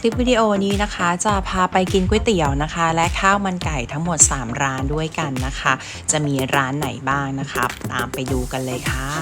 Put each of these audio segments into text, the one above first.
คลิปวิดีโอนี้นะคะจะพาไปกินก๋วยเตี๋ยวนะคะ และข้าวมันไก่ทั้งหมด 3 ร้านด้วยกันนะคะ จะมีร้านไหนบ้างนะคะ ตามไปดูกันเลยค่ะ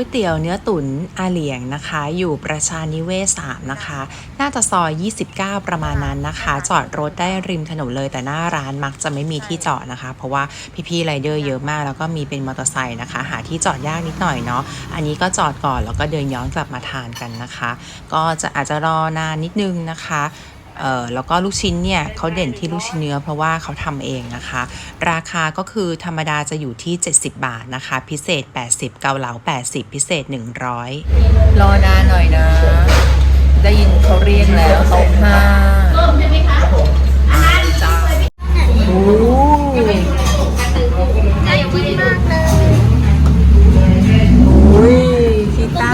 ก๋วยเตี๋ยวเนื้อตุ๋นอาเหลียงนะคะ อยู่ประชานิเวศ3นะคะ น่าจะซอย 29 ประมาณนั้นนะคะ จอดรถได้ริมถนนเลยแต่หน้าร้านมักจะไม่มีที่จอดนะคะ เพราะว่าพี่ๆไรเดอร์เยอะมาก แล้วก็มีเป็นมอเตอร์ไซค์นะคะ หาที่จอดยากนิดหน่อยเนาะอันนี้ก็จอดก่อนแล้วก็เดินย้อนกลับมาทานกันนะคะ ก็จะอาจจะรอนานนิดนึงนะคะ เอ่อแล้วก็ลูกชิ้นเนี่ยเขาเด่นที่ลูกชิ้นเนื้อเพราะว่าเขาทำเองนะคะ ราคาก็คือธรรมดาจะอยู่ที่ 70 บาทนะคะ พิเศษ 80 เกาเหลา 80 พิเศษ 100 รอนานหน่อยนะ ได้ยินเขาเรียกแล้วโต๊ะห้าจ้าโอ้อุ้ยคีตา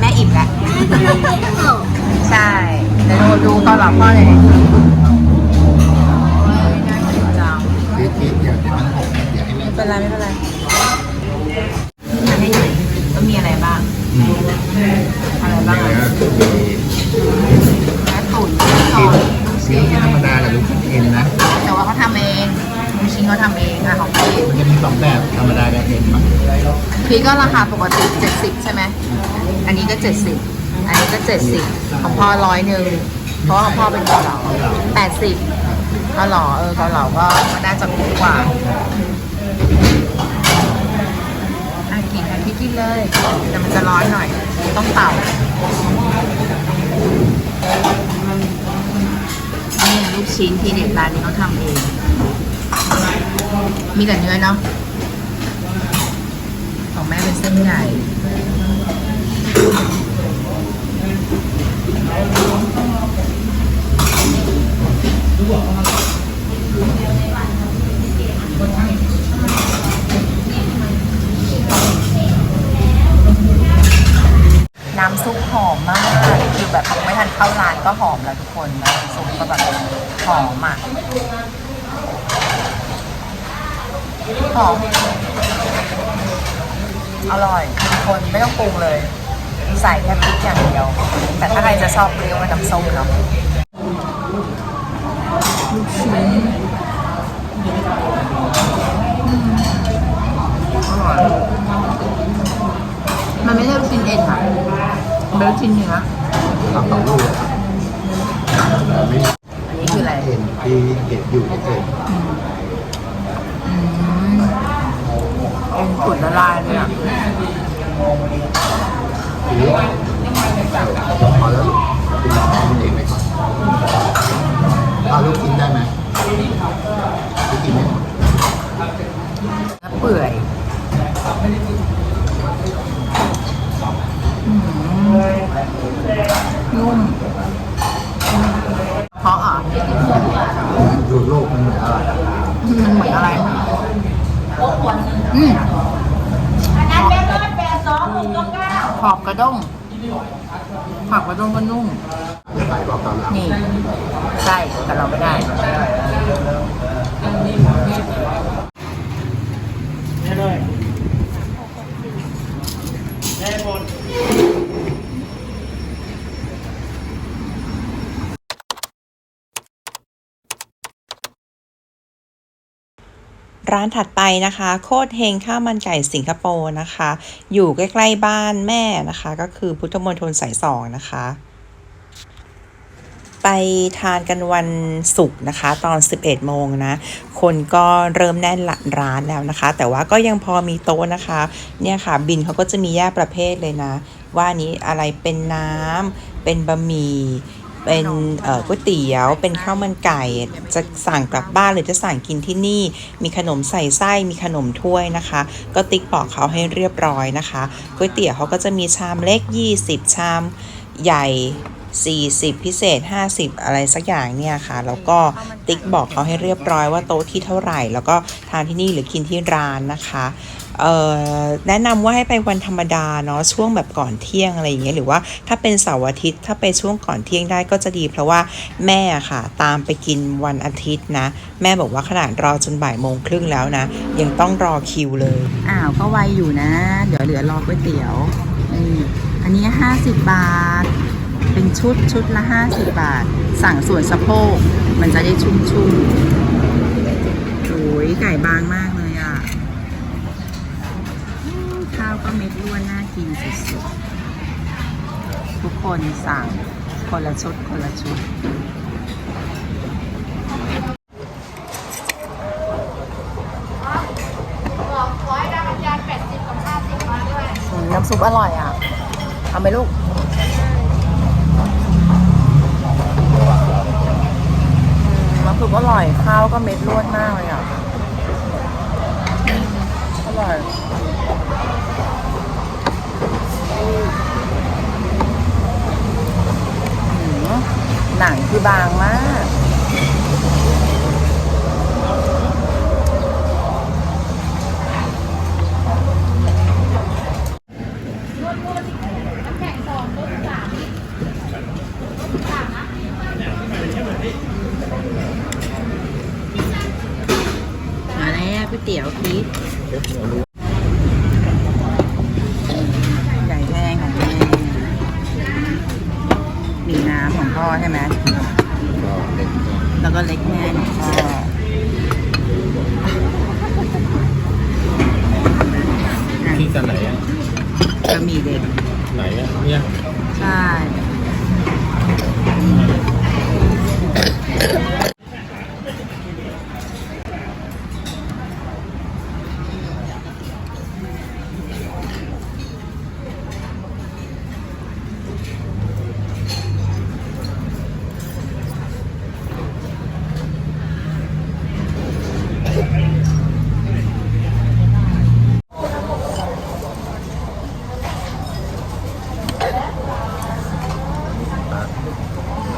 แม่อิ่มแล้วใช่ เดี๋ยวดูตอนหลับพ่อเลยเนี่ยโอ้ยน่ากินจังคิดคิดเดี๋ยวเดี๋ยวมันหกเดี๋ยวให้แม่ไม่เป็นไรไม่เป็นไรทานได้ไหนก็มีอะไรบ้าง อะไรบ้างเนื้อะอตุ๋นมีแม่ตุ๋นกินมีที่ธรรมดากับลูกชิ้นเอ็นนะ แต่ว่าเขาทำเองลูกชิ้นเขาทำเองอะของพี่มันจะมีสองแบบธรรมดากับเอ็นมั้งพี่ก็ราคาปกติ 70 ใช่ไหม อันนี้ก็ 70 อันนี้ก็70ของพ่อร้อยหนึ่งเพราะว่าของพ่อเป็นเกาเหลา80เกาเหลาเออเกาเหลาก็มันน่าจะคุ้มกว่าอะกินอะพี่กินเลย แต่มันจะร้อนหน่อย ต้องเป่านี่ลูกชิ้นที่เด็ดร้านนี้เขาทำเอง มีแต่เนื้อเนาะของแม่เป็นเส้นใหญ่ น้ำซุปหอมมาก คือแบบไม่ทันเข้าร้านก็หอมแล้วทุกคนน้ำซุปก็แบบหอมอะ หอม อร่อยทุกคนไม่ต้องปรุงเลย ใส่แค่พริกอย่างเดียว แต่ถ้าใครจะชอบเปรี้ยวก็น้ำส้มเนาะลูกชิ้นอร่อยมันไม่ใช่ลูกชิ้นเอ็นค่ะมันเป็นลูกชิ้นเนื้อรับสองลูกอะไม่อันนี้คืออะไรเอ็นที่เห็นอยู่เฉย อืม เอ็นขุ่นละลายเลยอะๆหรือพอแล้วคุณลองเอาเองไปก่อนเอาลูกชิ้นได้ไหมลูกชิ้นไม่หมดเนื้อเปื่อยอืมนุ่มเพราะอะดูโลกมันเหมือนอะไรอะมันเหมือนอะไร อืมขอบกระด้งขอบกระด้งก็นุ่มใส่บอกตอนหลังนี่ใช่แต่เราไม่ได้ ร้านถัดไปนะคะ โคตรเฮงข้าวมันไก่สิงคโปร์นะคะ อยู่ใกล้ๆบ้านแม่นะคะ ก็คือพุทธมณฑลสายสองนะคะ ไปทานกันวันศุกร์นะคะ ตอน 11 โมงนะ คนก็เริ่มแน่นหละร้านแล้วนะคะ แต่ว่าก็ยังพอมีโต๊ะนะคะ เนี่ยค่ะ บินเขาก็จะมีแยกประเภทเลยนะ ว่านี้อะไรเป็นน้ำเป็นบะหมี่ เป็นก๋วยเตี๋ยว เป็นข้าวมันไก่ จะสั่งกลับบ้านหรือจะสั่งกินที่นี่ มีขนมใส่ไส้ มีขนมถ้วยนะคะ ก็ติ๊กบอกเขาให้เรียบร้อยนะคะ ก๋วยเตี๋ยวเขาก็จะมีชามเล็ก 20 ชามใหญ่ 40 พิเศษ 50 อะไรสักอย่างเนี่ยค่ะ แล้วก็ติ๊กบอกเขาให้เรียบร้อยว่าโต๊ะที่เท่าไหร่ แล้วก็ทานที่นี่หรือกินที่ร้านนะคะ แนะนำว่าให้ไปวันธรรมดาเนาะช่วงแบบก่อนเที่ยงอะไรอย่างเงี้ยหรือว่าถ้าเป็นเสาร์อาทิตย์ถ้าไปช่วงก่อนเที่ยงได้ก็จะดี เพราะว่าแม่อะค่ะ ตามไปกินวันอาทิตย์นะ แม่บอกว่าขนาดรอจนบ่ายโมงครึ่งแล้วนะ ยังต้องรอคิวเลย อ้าวก็ไวอยู่นะ เดี๋ยวเหลือรอก๋วยเตี๋ยวอันนี้ 50 บาท เป็นชุดชุดละ 50 บาท สั่งส่วนสะโพกมันจะได้ชุ่มๆโอ้ยไก่บางมากเลยอะอืมข้าวก็เม็ดล้วนน่ากินสุดๆ ทุกคนสั่งคนละชุดคนละชุดอืมน้ำซุปอร่อยอะ เอาไหมลูกน้ำซุปอร่อย ข้าวก็เม็ดล้วนมากเลยอะ อร่อย หนังคือบางมาก มาแล้วก๋วยเตี๋ยวพีชใช่ไหม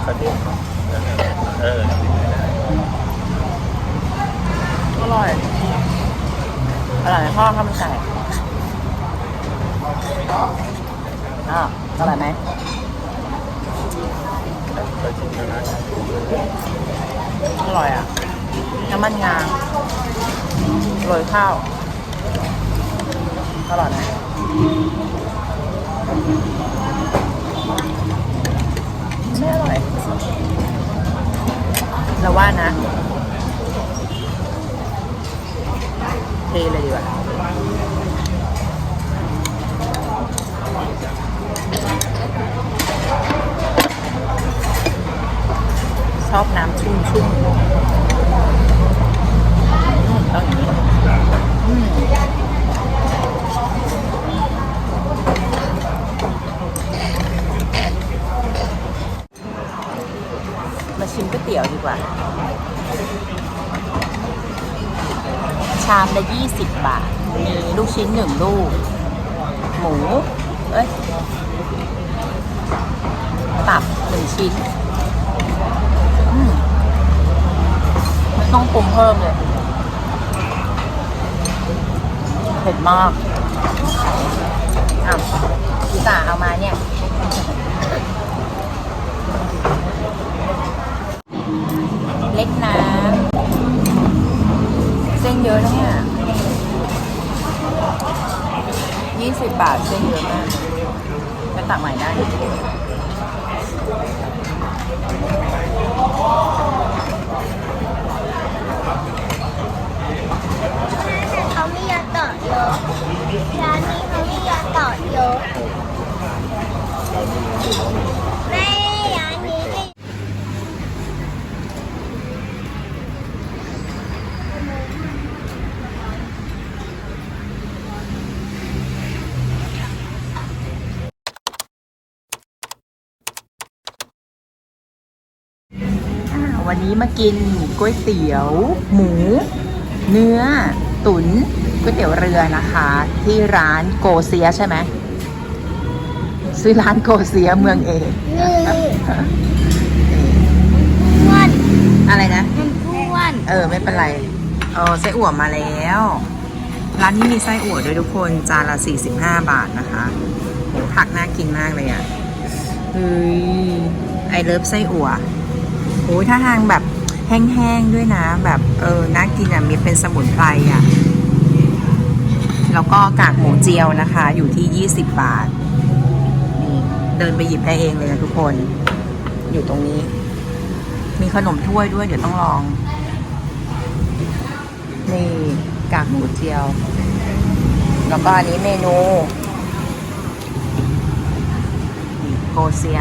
อร่อยอร่อยพ่อข้าวมันไก่อะอร่อยไหมอร่อยอะน้ำมันงาโรยข้าวอร่อยไหมไม่อร่อย เราว่านะเทเลยดีกว่า ชอบน้ำชุ่มชุ่มๆอืมต้องอย่างนี้อืมมาชิมก๋วยเตี๋ยวดีกว่า ชามละยี่สิบบาท มีลูกชิ้นหนึ่งลูก หมู เอ้ย ตับหนึ่งชิ้นไม่ต้องปรุงเพิ่มเลย เผ็ดมากอ้า บบาทเส้นเยอะมากไปตักใหม่ได้ เขาไม่ยาต่อเยอะร้านนี้เขาไม่ยาต่อเยอะไม่ร้านนี้ไม่ อ่า วันนี้มากินก๋วยเตี๋ยว หมู เนื้อ ตุ๋นก๋วยเตี๋ยวเรือนะคะ ที่ร้านโกเซียใช่ไหมซื้อร้านโกเซียเมืองเอกอ้วนอะไรนะมันอ้วนเออ ไม่เป็นไรเออไส้อั่วมาแล้ว ร้านนี้มีไส้อั่วด้วยทุกคนจานละ 45 บาทนะคะโหผักน่ากินมากเลยอะ่ะเฮ้ยไอเลิฟไส้อั่ว โอ้ยถ้าทางแบบแห้งๆด้วยนะ แบบเออน่ากินอะมีเป็นสมุนไพรอะ แล้วก็กากหมูเจียวนะคะ อยู่ที่ 20 บาท นี่เดินไปหยิบได้เองเลยนะทุกคน อยู่ตรงนี้ มีขนมถ้วยด้วยเดี๋ยวต้องลอง นี่กากหมูเจียว แล้วก็อันนี้เมนูโกเซีย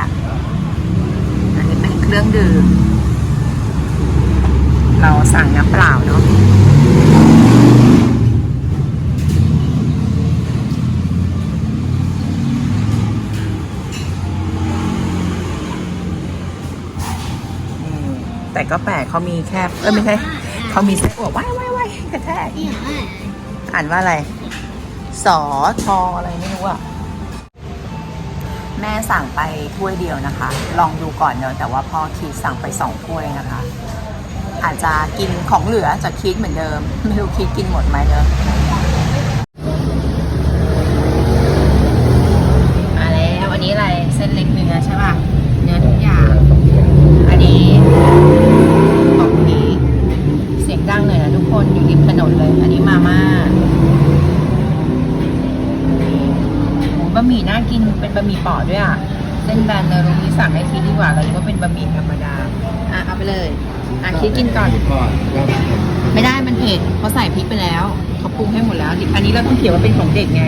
อันนี้เป็นเครื่องดื่ม เราสั่งน้ำเปล่าเนาะแต่ก็แปลกเขามีแค่เออไม่ใช่เขามีไส้อั่วว้ายว้ายว้ายกระแทกอ่านว่าอะไรสอทออะไรไม่รู้อะแม่สั่งไปถ้วยเดียวนะคะ ลองดูก่อนเนอะแต่ว่าพ่อคิดสั่งไปสองถ้วยนะคะ อาจจะกินของเหลือจากคิดเหมือนเดิม ไม่รู้คิดกินหมดไหมเนอะมาแล้วอันนี้อะไร เส้นเล็กเนื้อใช่ป่ะ เนื้อทุกอย่าง อันนี้ของผีเสียงดังหน่อยนะทุกคนอยู่ริมถนนเลย อันนี้มาม่าหมูบะหมี่น่ากินเป็นบะหมี่เปอด้วยอะ เส้นแบนเลยลุงนี้สั่งให้คิดดีกว่าเราคิดว่าเป็นบะหมี่ธรรมดา อะเอาไปเลย อะคิดกินก่อน ไม่ได้มันเผ็ดเขาใส่พริกไปแล้วเขาปรุงให้หมด แล้วอันเราต้องเขียนว่าเป็นของเด็กไง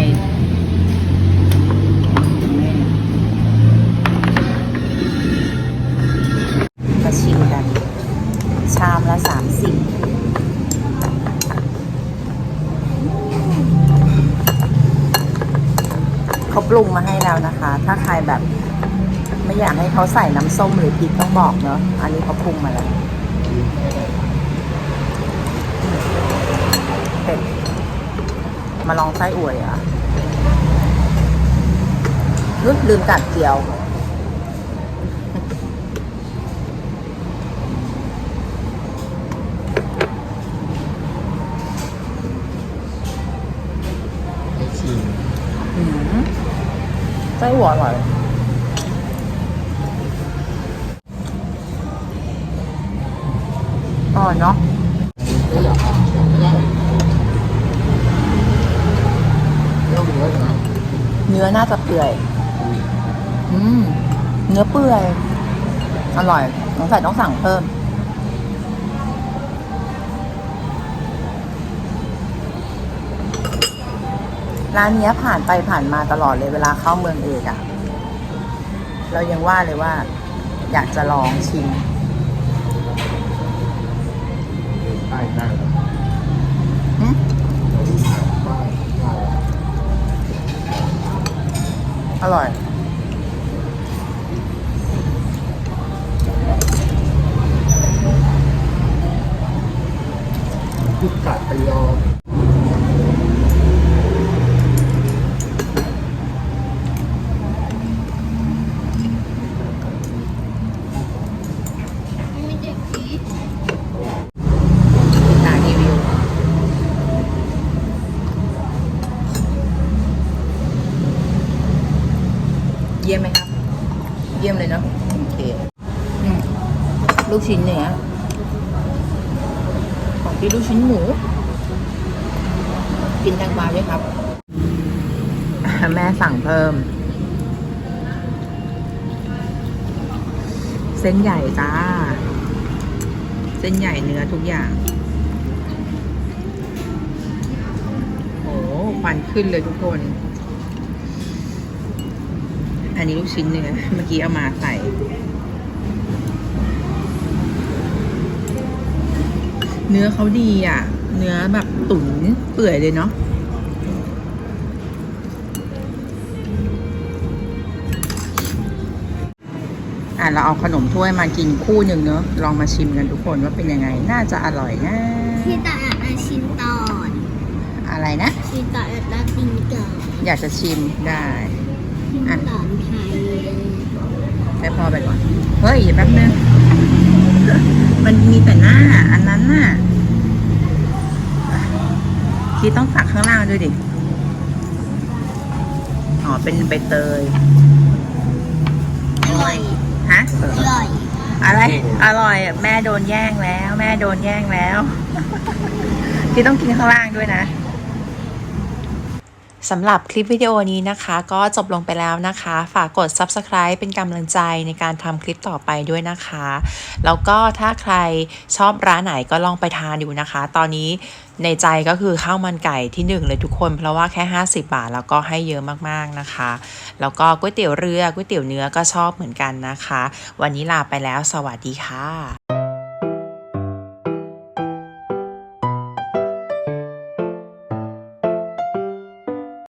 มาชิมกัน ชามละสามสิบเขาปรุงมาให้แล้วนะคะ ถ้าใครแบบ ไม่อยากให้เขาใส่น้ำส้มหรือพริกต้องบอกเนาะอันนี้เขาปรุงมาแล้ว มาลองไส้อวยอะลืมลืมกัดเกี๊ยวชิมอืมไส้หัวอร่อยอร่อยเนาะ เรื่องเนื้อนะ เนื้อน่าจะเปื่อยอืมเนื้อเปื่อย อร่อยสงสัยต้องสั่งเพิ่ม ร้านเนี้ยผ่านไปผ่านมาตลอดเลยเวลาเข้าเมืองเอกอะเรายังว่าเลยว่า อยากจะลองชิมใช่ใช่ อร่อยพิกัดไปยอหนารีวิว เยี่ยมไหมครับ เยี่ยมเลยเนาะโอเคลูกชิ้นเนื้อของพี่ลูกชิ้นหมู กินแตงกวาด้วยครับ แม่สั่งเพิ่ม เส้นใหญ่จ้า เส้นใหญ่เนื้อทุกอย่างโอ้ควันขึ้นเลยทุกคน อันนี้ลูกชิ้นเนื้อเมื่อกี้เอามาใส่เนื้อเขาดีอะ เนื้อแบบตุ๋นเปื่อยเลยเนาะอะเราเอาขนมถ้วยมากินคู่หนึ่งเนอะลองมาชิมกันทุกคนว่าเป็นยังไง น่าจะอร่อยนะที่ตาอยากได้ชิ้นตอน อะไรนะชิ้นตอนอยากได้ติงก่อนอยากจะชิมได้ อะสอนไทยให้พ่อไปก่อน เฮ้ยแป๊บนึง มันมีแต่หน้า อันนั้นน่ะคีต้องสักข้างล่างด้วยดิ อ๋อ เป็นใบเตย อร่อย ฮะ อร่อย อะไร อร่อยอะแม่โดนแย่งแล้ว แม่โดนแย่งแล้วคีต้องกินข้างล่างด้วยนะ สำหรับคลิปวิดีโอนี้นะคะ ก็จบลงไปแล้วนะคะ ฝากกด Subscribe เป็นกำลังใจในการทำคลิปต่อไปด้วยนะคะ แล้วก็ถ้าใครชอบร้านไหนก็ลองไปทานดูนะคะ ตอนนี้ในใจก็คือข้าวมันไก่ที่หนึ่งเลยทุกคน เพราะว่าแค่ 50 บาทแล้วก็ให้เยอะมากๆนะคะ แล้วก็ก๋วยเตี๋ยวเรือก๋วยเตี๋ยวเนื้อก็ชอบเหมือนกันนะคะ วันนี้ลาไปแล้ว สวัสดีค่ะ